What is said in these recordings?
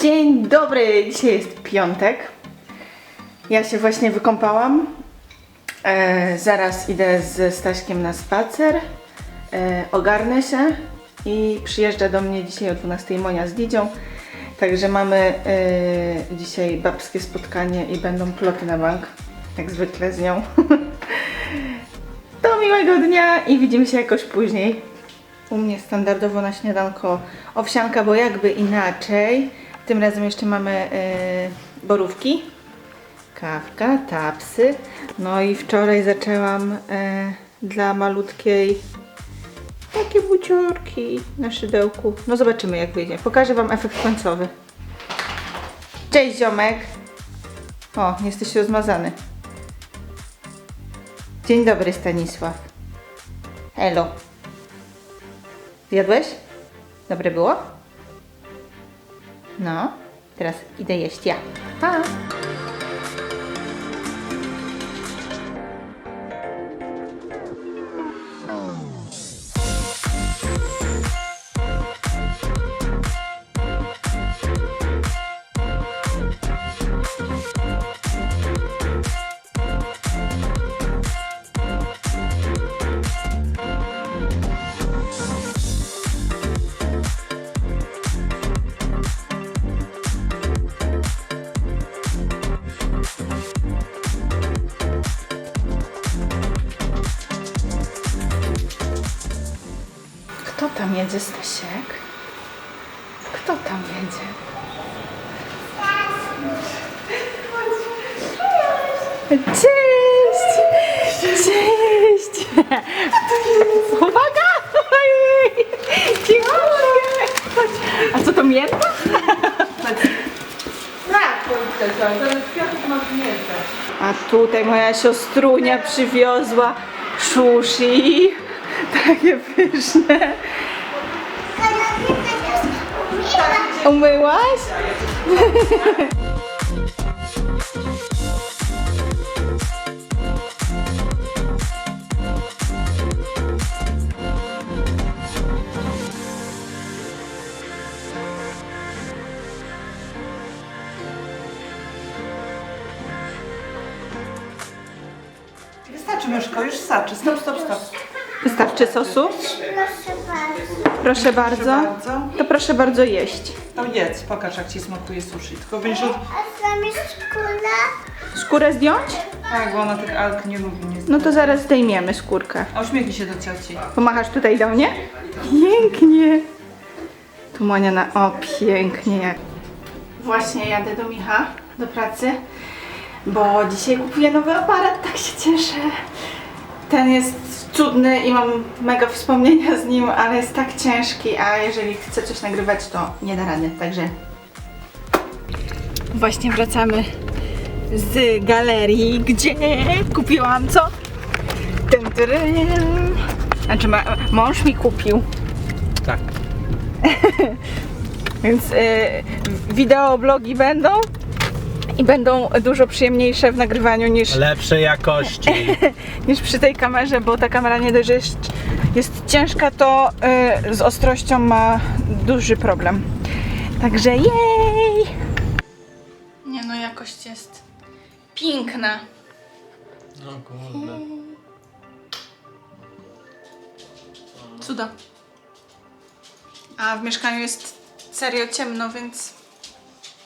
Dzień dobry, dzisiaj jest piątek. Ja się właśnie wykąpałam. E, zaraz idę z Staśkiem na spacer. E, ogarnę się i przyjeżdża do mnie dzisiaj o 12 Monia z Lidzią. Także mamy e, dzisiaj babskie spotkanie i będą ploty na bank. Jak zwykle z nią. Do miłego dnia i widzimy się jakoś później. U mnie standardowo na śniadanko owsianka, bo jakby inaczej. Tym razem jeszcze mamy yy, borówki, kawka, tapsy. No i wczoraj zaczęłam e, dla malutkiej takie buciorki na szydełku. No zobaczymy jak wyjdzie. Pokażę Wam efekt końcowy. Cześć ziomek. O, jesteś rozmazany. Dzień dobry Stanisław. Elo. Zjadłeś? Dobre było? No, teraz idę jeść ja. Pa! Tam jedzie, Stasiek? Kto tam jedzie? Cześć! Cześć! Uwaga! Ojej! Dziękuję! A co to mięta? A tutaj moja siostrunia przywiozła sushi. Takie pyszne. Umyłaś? Wystarczy myszko, już starczy. Stop, stop, stop. Wystarczy sosu? Proszę bardzo. bardzo. To proszę bardzo jeść. Jedz, pokaż jak ci smakuje sushi. Tylko będziesz od... A tam jest kula? Skórę zdjąć? Tak, bo ona tych alk nie lubi. Nie No to zaraz zdejmiemy skórkę. A uśmiechnij się do cioci. Pomachasz tutaj do mnie? Pięknie. Tu Monia na... O, pięknie jak. Właśnie jadę do Micha, do pracy, bo dzisiaj kupuję nowy aparat, tak się cieszę. Ten jest cudny i mam mega wspomnienia z nim, ale jest tak ciężki, a jeżeli chcę coś nagrywać, to nie da rady, także... Właśnie wracamy z galerii, gdzie kupiłam co? Tym, tyrym. Znaczy mąż mi kupił. Tak. Więc y, wideoblogi będą i będą dużo przyjemniejsze w nagrywaniu niż, Lepszej jakości. niż przy tej kamerze, bo ta kamera nie dość, że jest, jest ciężka, to y, z ostrością ma duży problem. Także jej! Nie no, jakość jest piękna. No kurde. Cuda. A w mieszkaniu jest serio ciemno, więc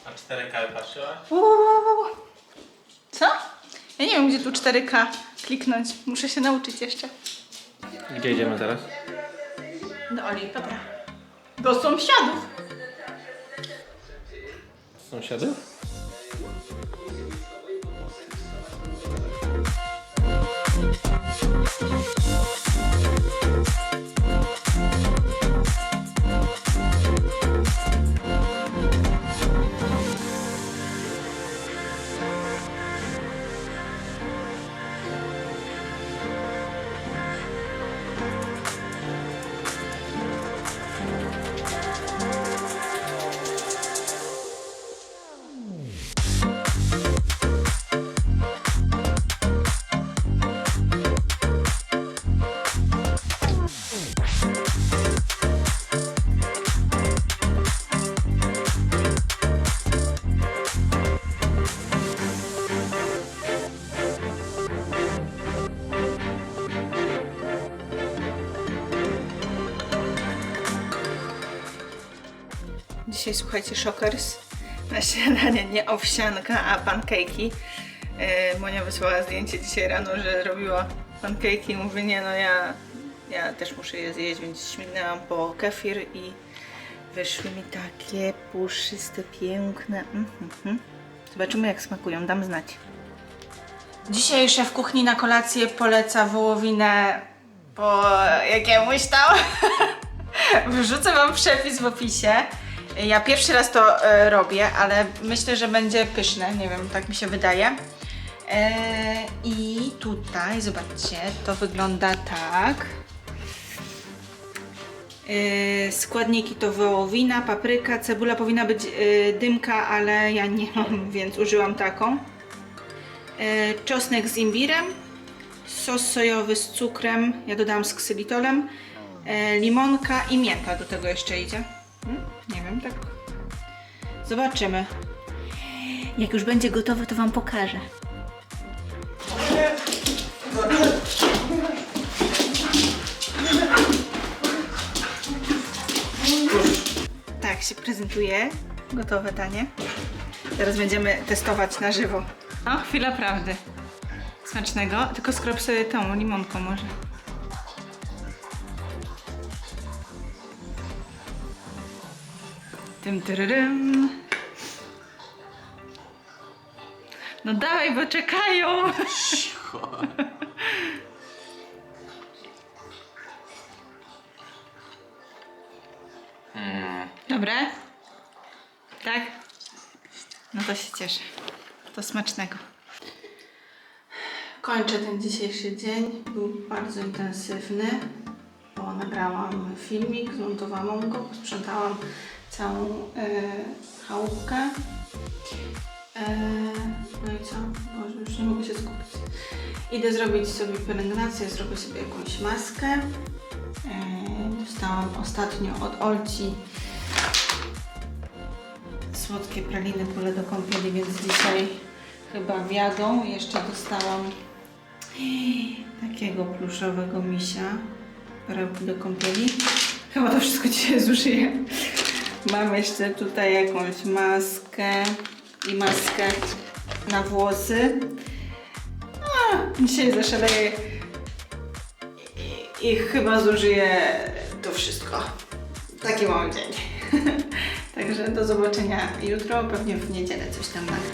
A 4K patrzyłaś? Uuu. Co? Ja nie wiem, gdzie tu 4K kliknąć. Muszę się nauczyć jeszcze. Gdzie idziemy teraz? Do Oli, dobra. Do sąsiadów. Sąsiadów? Dzisiaj słuchajcie, shockers. Na śniadanie nie owsianka, a pancake'i. Yy, Monia wysłała zdjęcie dzisiaj rano, że robiła pancake'i. Mówię, nie no ja, ja też muszę je zjeść, więc śmignęłam po kefir i wyszły mi takie puszyste, piękne. Mhm, mhm. Zobaczymy jak smakują, dam znać. Dzisiaj szef kuchni na kolację poleca wołowinę po jakiemuś tam. Wrzucę Wam przepis w opisie. Ja pierwszy raz to e, robię, ale myślę, że będzie pyszne. Nie wiem, tak mi się wydaje. E, I tutaj, zobaczcie, to wygląda tak. E, składniki to wołowina, papryka, cebula powinna być dymka, ale ja nie mam, więc użyłam taką. Czosnek z imbirem, sos sojowy z cukrem, ja dodałam z ksylitolem, limonka i mięta do tego jeszcze idzie. Wiem, tak. Zobaczymy. Jak już będzie gotowe, to Wam pokażę. Tak się prezentuje. Gotowe danie. Teraz będziemy testować na żywo. O, chwila prawdy. Smacznego. Tylko skrop sobie tą limonką może. Tym tyryrym. No dawaj, bo czekają. Dobre? Tak? No to się cieszę. To smacznego. Kończę ten dzisiejszy dzień. Był bardzo intensywny, bo nagrałam filmik, zmontowałam go, posprzątałam całą e, chałupkę. E, no i co? Boże, już nie mogę się skupić. Idę zrobić sobie pielęgnację, zrobię sobie jakąś maskę. E, dostałam ostatnio od Olci słodkie praliny pole do kąpieli, więc dzisiaj chyba wiadą. Jeszcze dostałam takiego pluszowego misia do kąpieli. Chyba to wszystko dzisiaj zużyję. Mam jeszcze tutaj jakąś maskę i maskę na włosy. A, dzisiaj zaszaleję i, i chyba zużyję to wszystko. Taki mam dzień. Także do zobaczenia jutro, pewnie w niedzielę coś tam nagram.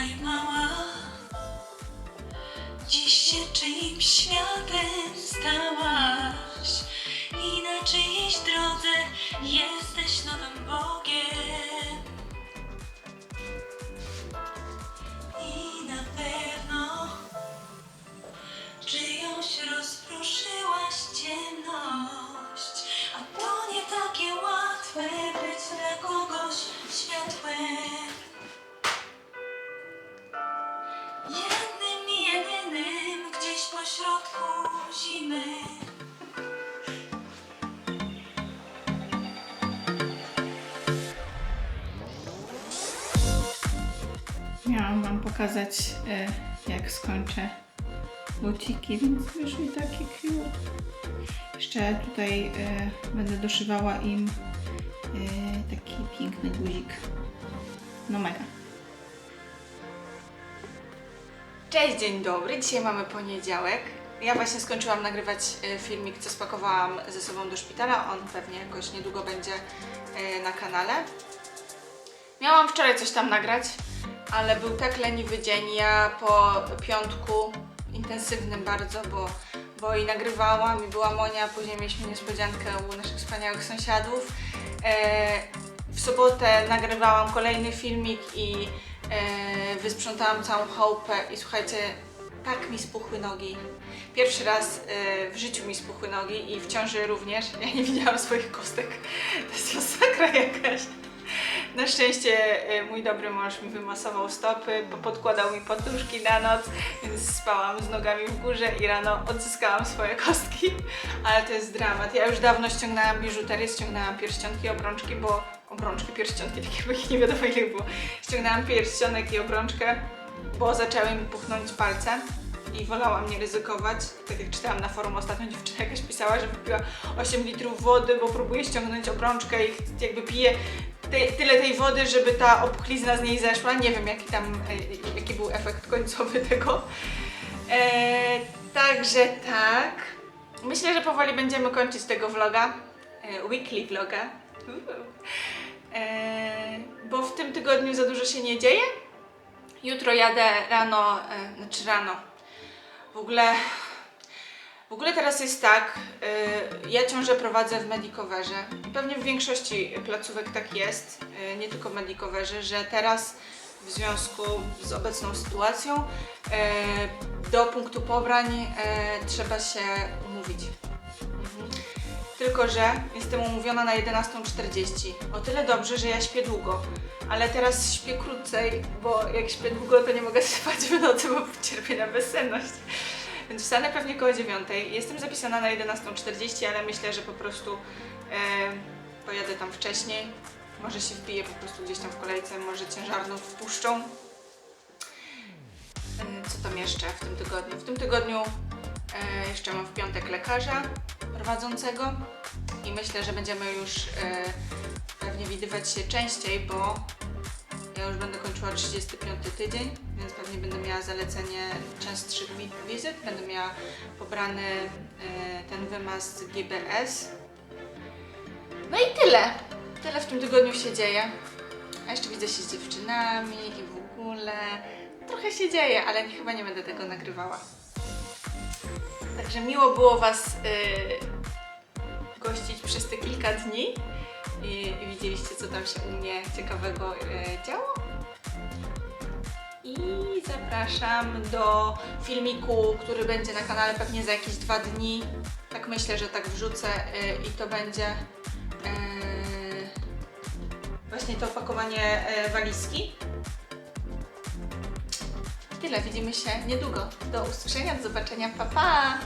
my mom. Miałam Wam pokazać, e, jak skończę buciki, więc wyszły takie cute. Jeszcze tutaj e, będę doszywała im e, taki piękny guzik. No mega. Cześć, dzień dobry. Dzisiaj mamy poniedziałek. Ja właśnie skończyłam nagrywać filmik, co spakowałam ze sobą do szpitala. On pewnie jakoś niedługo będzie na kanale. Miałam wczoraj coś tam nagrać, ale był tak leniwy dzień. Ja po piątku intensywnym bardzo, bo, bo i nagrywałam, i była Monia, później mieliśmy niespodziankę u naszych wspaniałych sąsiadów. E, w sobotę nagrywałam kolejny filmik i e, wysprzątałam całą chałupę i słuchajcie, tak mi spuchły nogi. Pierwszy raz e, w życiu mi spuchły nogi i w ciąży również. Ja nie widziałam swoich kostek. To jest masakra jakaś. Na szczęście e, mój dobry mąż mi wymasował stopy, podkładał mi poduszki na noc, więc spałam z nogami w górze i rano odzyskałam swoje kostki. Ale to jest dramat. Ja już dawno ściągnęłam biżuterię, ściągnęłam pierścionki, obrączki, bo obrączki, pierścionki, takie jakich nie wiadomo ile było. Ściągnęłam pierścionek i obrączkę, bo zaczęły mi puchnąć palce i wolałam nie ryzykować. Tak jak czytałam na forum ostatnio, dziewczyna jakaś pisała, że wypiła 8 litrów wody, bo próbuje ściągnąć obrączkę i jakby pije te, tyle tej wody, żeby ta opuchlizna z niej zeszła. Nie wiem jaki tam, e, jaki był efekt końcowy tego. E, także tak. Myślę, że powoli będziemy kończyć tego vloga. E, weekly vloga. E, bo w tym tygodniu za dużo się nie dzieje. Jutro jadę rano, e, znaczy rano. W ogóle, w ogóle teraz jest tak, y, ja ciążę prowadzę w Medicoverze. Pewnie w większości placówek tak jest, y, nie tylko w Medicoverze, że teraz w związku z obecną sytuacją y, do punktu pobrań y, trzeba się umówić. Mhm. Tylko, że jestem umówiona na 11.40. O tyle dobrze, że ja śpię długo. Ale teraz śpię krócej, bo jak śpię długo, to nie mogę spać w nocy, bo cierpię na bezsenność. Więc wstanę pewnie koło 9. Jestem zapisana na 11.40, ale myślę, że po prostu e, pojadę tam wcześniej. Może się wbiję po prostu gdzieś tam w kolejce, może ciężarną wpuszczą. Co tam jeszcze w tym tygodniu? W tym tygodniu e, jeszcze mam w piątek lekarza prowadzącego i myślę, że będziemy już e, pewnie widywać się częściej, bo ja już będę kończyła 35 tydzień, więc pewnie będę miała zalecenie częstszych wi- wizyt. Będę miała pobrany e, ten wymaz GBS. No i tyle. Tyle w tym tygodniu się dzieje. A jeszcze widzę się z dziewczynami i w ogóle. Trochę się dzieje, ale chyba nie będę tego nagrywała. Także miło było Was y, gościć przez te kilka dni i, widzieliście, co tam się u mnie ciekawego e, działo. I zapraszam do filmiku, który będzie na kanale pewnie za jakieś dwa dni. Tak myślę, że tak wrzucę e, i to będzie e, właśnie to opakowanie walizki. Tyle, widzimy się niedługo. Do usłyszenia, do zobaczenia, pa pa!